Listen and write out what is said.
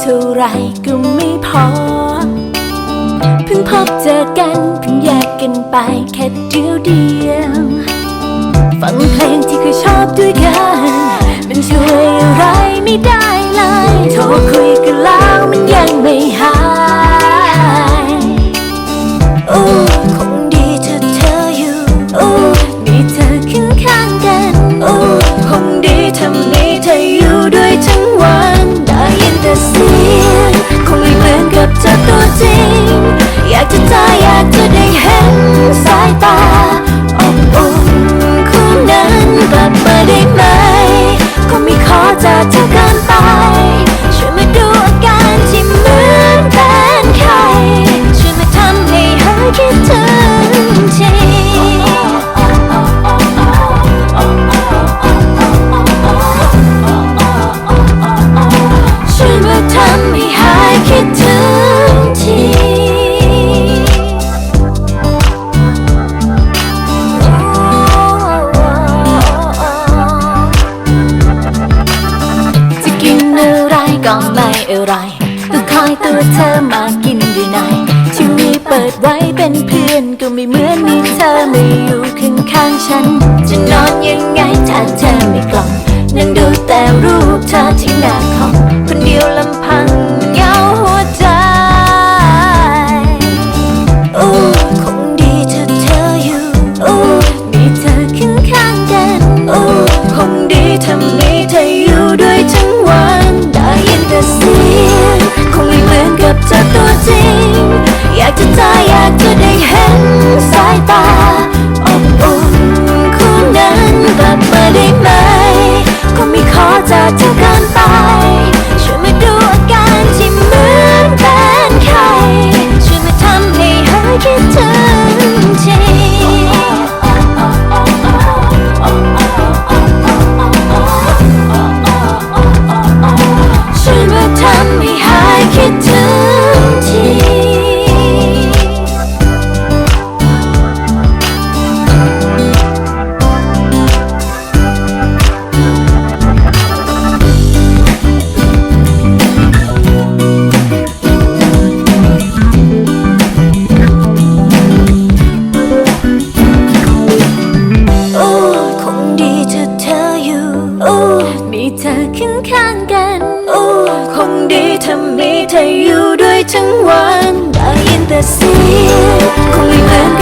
เท่าไรก็ไม่พอ เพิ่งพบเจอกันเพิ่งแยกกันไปแค่เดียวเดียวฟังเพลงที่เคยชอบด้วยกัน มันช่วยอะไรไม่ได้เลยโทรคุยกันแล้วมันยังไม่หาย กับเจอตัวจริง อยากจะเจออย ไรก็คอยตัวเธอมากินด้วยนายที่มีเปิดไว้เป็นเพื่อนก็ไม่เหมือนมีเธอไม่อยู่ข้างข้างๆฉัน จะนอนยังไงถ้าเธอไม่กล่อมนั่งดูแต่รูปเธอ ถ้ามีเธออยู่ด้วยทั้งวันได้ยินแต่เสียงคงไม่เหมื